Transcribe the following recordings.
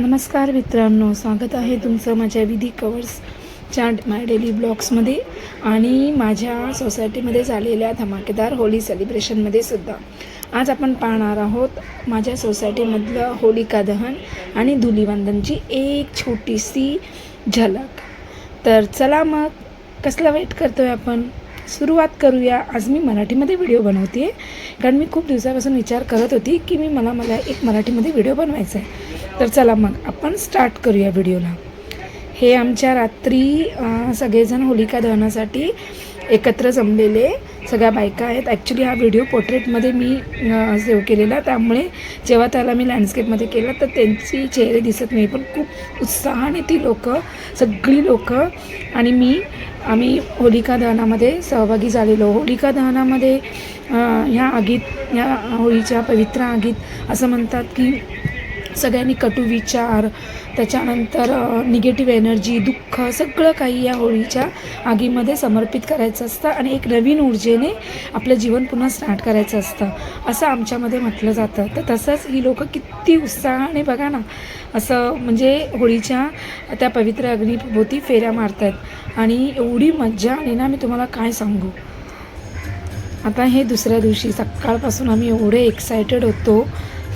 नमस्कार मित्रांनो स्वागत आहे तुमचं माझ्या विधी कवर्सच्या माय डेली ब्लॉग्समध्ये आणि माझ्या सोसायटीमध्ये झालेल्या धमाकेदार होळी सेलिब्रेशनमध्ये सुद्धा. आज आपण पाहणार आहोत माझ्या सोसायटीमधलं होलिका दहन आणि धुलीवंदनची एक छोटीशी झलक. तर चला मग कसला वेट करतो आहे आपण? सुरुवात करूया. आज मी मराठीमध्ये व्हिडिओ बनवते कारण मी खूप दिवसापासून विचार करत होती की मी मला मला एक मराठीमध्ये व्हिडिओ बनवायचा आहे तर चला मग आपण स्टार्ट करूया व्हिडिओला हे आमच्या रात्री सगळेजण होलिका दहनासाठी एकत्र जमलेले सगळ्या बायका आहेत. ॲक्च्युली हा व्हिडिओ पोर्ट्रेटमध्ये मी सेव्ह केलेला. त्यामुळे जेव्हा त्याला मी लँडस्केपमध्ये केला तर त्यांची चेहरे दिसत नाही. पण खूप उत्साहाने ती लोकं सगळी लोकं आणि मी आम्ही होलिका दहनामध्ये सहभागी झालेलो. होलिका दहनामध्ये ह्या आगीत ह्या होळीच्या पवित्र आगीत असं म्हणतात की सगळ्यांनी कटू विचार त्याच्यानंतर निगेटिव्ह एनर्जी दुःख सगळं काही या होळीच्या आगीमध्ये समर्पित करायचं असतं आणि एक नवीन ऊर्जेने आपलं जीवन पुन्हा स्टार्ट करायचं असतं. असं आमच्यामध्ये म्हटलं जातं. तर तसंच ही लोकं किती उत्साहाने बघा ना असं म्हणजे होळीच्या त्या पवित्र अग्निभोवती फेऱ्या मारतात आणि एवढी मज्जा आणि ना मी तुम्हाला काय सांगू? आता हे दुसऱ्या दिवशी सकाळपासून आम्ही एवढे एक्सायटेड होतो.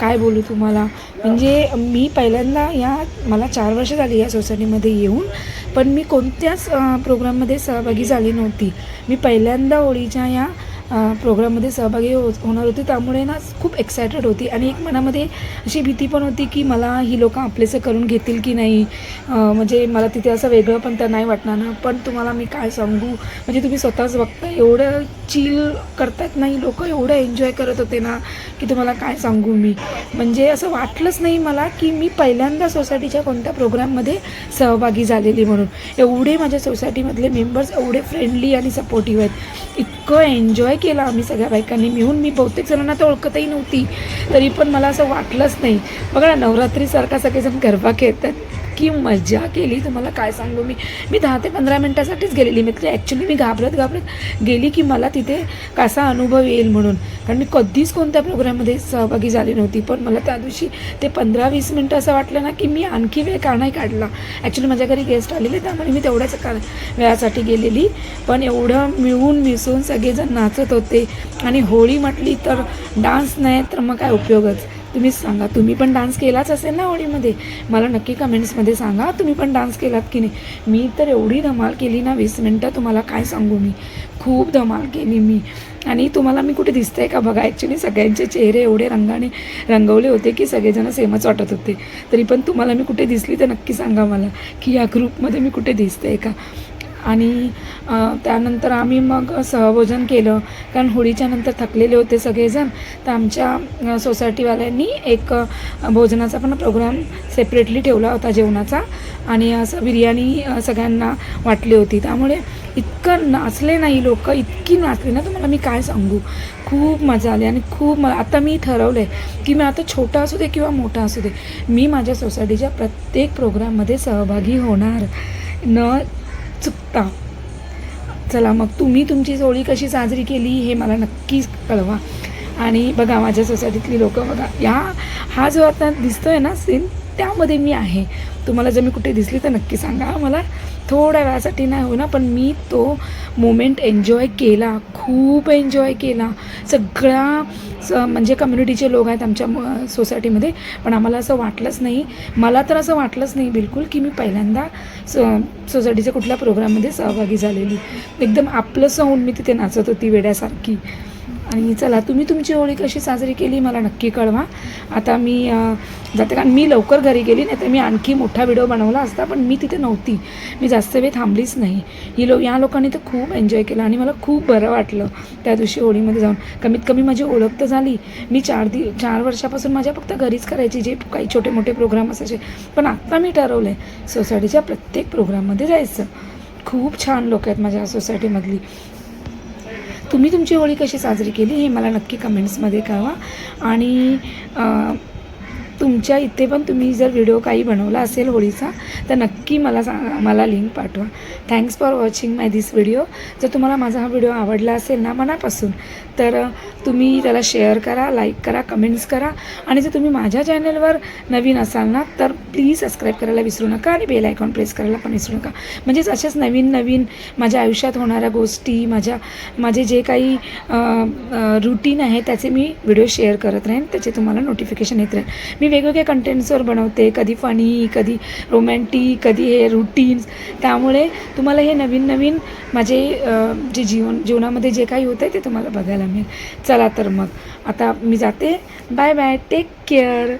काय बोलू तुम्हाला? म्हणजे मी पहिल्यांदा या मला चार वर्ष झाली या सोसायटीमध्ये येऊन पण मी कोणत्याच प्रोग्राममध्ये सहभागी झाली नव्हती. मी पहिल्यांदा होळीच्या या प्रोग्राममध्ये सहभागी हो होणार होते. त्यामुळे ना खूप एक्सायटेड होती. आणि एक मनामध्ये अशी भीती पण होती की मला ही लोकं आपलेसं करून घेतील की नाही? म्हणजे मला तिथे असं वेगळं पण तर नाही वाटणार ना. पण तुम्हाला मी काय सांगू? म्हणजे तुम्ही स्वतःच बघता एवढं चिल करतात नाही लोक एवढं एन्जॉय करत होते ना की तुम्हाला काय सांगू मी? म्हणजे असं वाटलंच नाही मला की मी पहिल्यांदा सोसायटीच्या कोणत्या प्रोग्राममध्ये सहभागी झालेली म्हणून. एवढे माझ्या सोसायटीमधले मेंबर्स एवढे फ्रेंडली आणि सपोर्टिव्ह आहेत. इतकं एन्जॉय केला आम्ही सगळ्या बायकांनी मिळून. मी बहुतेक जणांना तर ओळखतही नव्हती. तरी पण मला असं वाटलंच नाही. बघा नवरात्रीसारखा सगळेजण गरबा खेळतात. की मजा केली. तुम्हाला काय सांगू मी? मी दहा ते पंधरा मिनटासाठीच गेलेली. म्हणजे ॲक्च्युली मी घाबरत घाबरत गेली की मला तिथे कसा अनुभव येईल म्हणून. कारण मी कधीच कोणत्या प्रोग्राममध्ये सहभागी झाली नव्हती पण मला त्या दिवशी ते पंधरा वीस मिनटं असं वाटलं ना की मी आणखी वेळ का नाही काढला. ॲक्च्युली माझ्या घरी गेस्ट आलेले त्यामुळे मी तेवढ्याच का वेळासाठी गेलेली. पण एवढं मिळून मिसळून सगळेजण नाचत होते. आणि होळी म्हटली तर डान्स नाही तर मग काय उपयोगच? तुम्हीच सांगा तुम्ही पण डान्स केलाच असेल ना होळीमध्ये? मला नक्की कमेंट्समध्ये सांगा तुम्ही पण डान्स केलात की नाही? मी तर एवढी धमाल केली ना वीस मिनटं तुम्हाला काय सांगू मी? खूप धमाल केली मी. आणि तुम्हाला मी कुठे दिसतंय का बघा? ॲक्च्युली सगळ्यांचे चेहरे एवढे रंगाने रंगवले होते की सगळेजण सेमच वाटत होते. तरी पण तुम्हाला मी कुठे दिसली तर नक्की सांगा मला की या ग्रुपमध्ये मी कुठे दिसते का? आणि त्यानंतर आम्ही मग सहभोजन केलं. कारण होळीच्या नंतर थकलेले होते सगळेजण. तर आमच्या सोसायटीवाल्यांनी एक भोजनाचा पण प्रोग्राम सेपरेटली ठेवला होता जेवणाचा. आणि असं बिर्याणी सगळ्यांना वाटली होती. त्यामुळे इतकं नाचले नाही लोक इतकी नाचली ना तुम्हाला मी काय सांगू? खूप मजा आली आणि खूप म आता मी ठरवलं आहे की मी आता छोटा असू दे किंवा मोठा असू दे मी माझ्या सोसायटीच्या प्रत्येक प्रोग्राममध्ये सहभागी होणार. न चुकता. चला मग तुम्ही तुमची होळी कशी साजरी केली हे मला नक्कीच कळवा. आणि बघा माझ्या सोसायटीतली लोकं बघा या हा जो आता दिसतोय ना सीन त्यामध्ये मी आहे. तुम्हाला जर मी कुठे दिसली तर नक्की सांगा. मला थोड्या वेळासाठी नाही होणार पण मी तो मोमेंट एन्जॉय केला. खूप एन्जॉय केला. सगळ्या स म्हणजे कम्युनिटीचे लोक आहेत आमच्या म- सोसायटीमध्ये पण आम्हाला असं वाटलंच नाही. मला तर असं वाटलंच नाही बिलकुल की मी पहिल्यांदा स सोसायटीच्या कुठल्या प्रोग्राममध्ये सहभागी झालेली. एकदम आपलंसं होऊन मी तिथे नाचत होती वेड्यासारखी. आणि चला तुम्ही तुमची होळी कशी साजरी केली मला नक्की कळवा. आता मी जाते कारण मी लवकर घरी गेली नाही तर मी आणखी मोठा व्हिडिओ बनवला असता पण मी तिथे नव्हती. मी जास्त वेळ थांबलीच नाही. ही लो या लोकांनी तर खूप एन्जॉय केलं आणि मला खूप बरं वाटलं त्या दिवशी होळीमध्ये जाऊन. कमीत कमी माझी ओळख तर झाली. मी चार दि चार वर्षापासून माझ्या फक्त घरीच करायची जे काही छोटे मोठे प्रोग्राम असायचे. पण आत्ता मी ठरवलं आहे सोसायटीच्या प्रत्येक प्रोग्राममध्ये जायचं. खूप छान लोक आहेत माझ्या सोसायटीमधली तुम्ही तुमची होळी कशी साजरी केली हे मला नक्की कमेंट्समध्ये कळवा. आणि तुमच्या इथे पण तुम्ही जर व्हिडिओ काही बनवला असेल होळीचा तर नक्की मला सांगा मला लिंक पाठवा. Thanks for watching my this video जर तुम्हाला माझा हा व्हिडिओ आवडला असेल ना मनापासून तर तुम्ही त्याला शेअर करा लाईक करा कमेंट्स करा. आणि जर तुम्ही माझ्या चॅनलवर नवीन असाल ना तर प्लीज सबस्क्राईब करायला विसरू नका आणि बेल आयकॉन प्रेस करायला पण विसरू नका. म्हणजेच अशाच नवीन नवीन माझ्या आयुष्यात होणाऱ्या गोष्टी माझ्या माझे जे काही रुटीन आहे त्याचे मी व्हिडिओ शेअर करत राहीन त्याचे तुम्हाला नोटिफिकेशन येत राहील मी वेगवेगळ्या कंटेंट्सवर बनवते कधी फनी कधी रोमॅन्टिक कधी हे रुटीन्स त्यामुळे तुम्हाला हे नवीन नवीन माझे जे जीवन जीवनामध्ये जे काही होतं आहे ते तुम्हाला बघायला मिळेल. चला तर मग. आता मी जाते. Bye bye take care